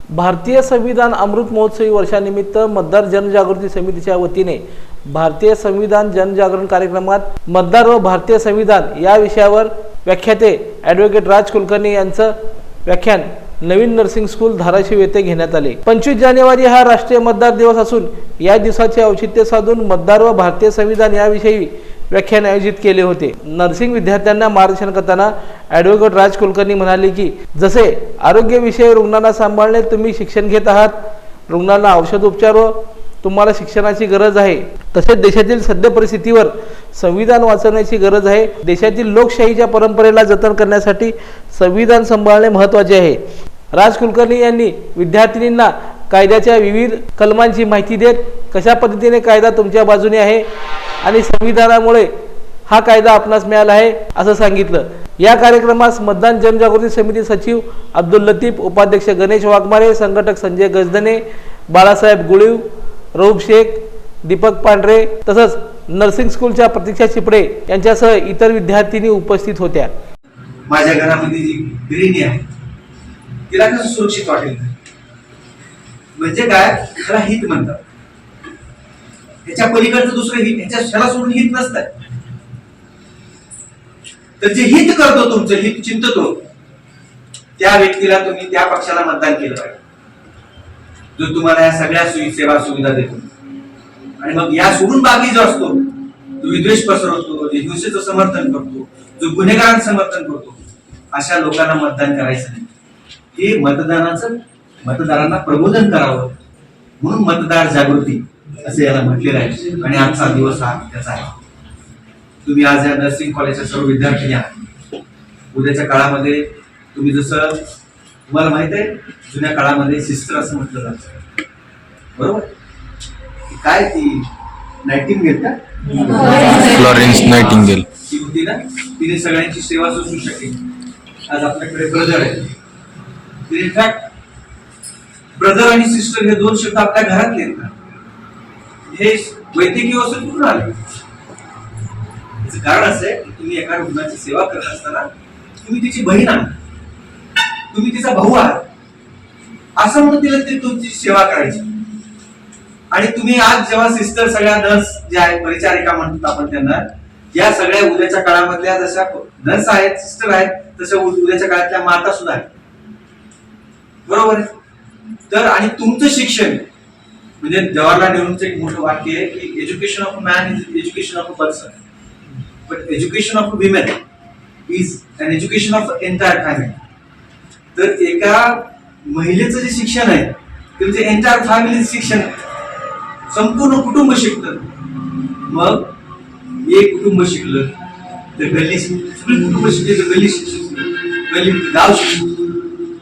भारतीय संविधान अमृत महोत्सवी वर्षानिमित्त मतदार जनजागृती समितीच्या वतीने भारतीय संविधान जनजागरण कार्यक्रमात मतदार व भारतीय संविधान या विषयावर व्याख्याते ॲडव्होकेट राज कुलकर्णी यांचं व्याख्यान. नवीन नर्सिंग स्कूल धाराशिव येथे घेण्यात आले. पंचवीस जानेवारी हा राष्ट्रीय मतदार दिवस असून या दिवसाचे औचित्य साधून मतदार व भारतीय संविधान याविषयी व्याख्यान आयोजित केले होते. नर्सिंग विद्यार्थ्यांना मार्गदर्शन करताना ॲडव्होकेट राज कुलकर्णी म्हणाले की जसे आरोग्यविषयी रुग्णांना सांभाळणे तुम्ही शिक्षण घेत आहात रुग्णांना औषध उपचार व तुम्हाला शिक्षणाची गरज आहे तसेच देशातील सद्य परिस्थितीवर संविधान वाचवण्याची गरज आहे देशातील लोकशाहीच्या परंपरेला जतन करण्यासाठी संविधान सांभाळणे महत्त्वाचे आहे. राज कुलकर्णी यांनी विद्यार्थिनींना कायद्याच्या विविध कलमांची माहिती देत कशा पद्धतीने कायदा तुमच्या बाजूने आहे आणि संविधानामुळे हा कायदा आपणास मिळाला आहे असं सांगितलं. या कार्यक्रमास मतदान जनजागृती समिती सचिव अब्दुल लतीफ उपाध्यक्ष गणेश वाघमारे संघटक संजय गजदने बाळासाहेब गुळीव रऊफ शेख दीपक पांढरे तसंच नर्सिंग स्कूलच्या प्रतीक्षा चिपडे यांच्यासह इतर विद्यार्थिनी उपस्थित होत्या. माझ्या घरामध्ये जी आहे तिला कसं सुरक्षित वाटेल? म्हणजे काय? ह्याला हित म्हणतात. ह्याच्या पलीकडचं दुसरं हित ह्याच्या ह्याला सोडून हित नसतं तर जे हित करतो तुमचं हित चिंततो त्या व्यक्तीला तुम्ही त्या पक्षाला मतदान केलं पाहिजे. जो तुम्हाला या सगळ्या सोयी सेवा सुविधा देतो. आणि मग या सोडून बाकी जो असतो जो विद्वेष पसरवतो जे हिंसेचं समर्थन करतो जो गुन्हेगारांचं समर्थन करतो अशा लोकांना मतदान करायचं नाही. हे मतदानाचं मतदारांना प्रबोधन करावं. म्हणून मतदार जागृती असं याला म्हटलेलं आहे. आणि आजचा दिवस हा त्याचा आहे. तुम्ही आज या नर्सिंग कॉलेजच्या सर्व विद्यार्थी आहात उद्याच्या काळामध्ये तुम्ही जसं तुम्हाला माहीत आहे जुन्या काळामध्ये सिस्टर असं म्हटलं जातं. बरोबर? काय ती नाईटिंग का? फ्लॉरेन्स नायटिंगेल ती होती ना तिने सगळ्यांची सेवा सोसू शकेल. आज आपल्याकडे ब्रदर आहे. इनफॅक्ट ब्रदर आणि सिस्टर हे दोन शब्द आपल्या घरातले येतात. हे वैद्यकीय वस्तू कुठून आले? त्याचं कारण असं आहे की तुम्ही एका रुग्णाची सेवा करत असताना तुम्ही तिची बहीण आहात. तुम्ही तिचा भाऊ आहात. असं म्हणून तिला ती तुमची सेवा करायची. आणि तुम्ही आज जेव्हा सिस्टर सगळ्या नर्स ज्या आहेत परिचारिका म्हणतो आपण त्यांना या सगळ्या उद्याच्या काळामधल्या जशा नर्स आहेत सिस्टर आहेत तशा उद्याच्या काळातल्या माता सुद्धा आहेत. बरोबर आहे? तर आणि तुमचं शिक्षण म्हणजे जवाहरलाल नेहरूंचं एक मोठं वाक्य आहे की education of man is education of a person but education of a women is an education of entire family तर एका महिलेचं जे शिक्षण आहे त्यांचं एंटायर फॅमिली शिक्षण संपूर्ण कुटुंब शिकतं. मग एक कुटुंब शिकलं तर गल्ली कुटुंब शिकले तर गल्ली शिकली. गल्ली गाव शिकलं.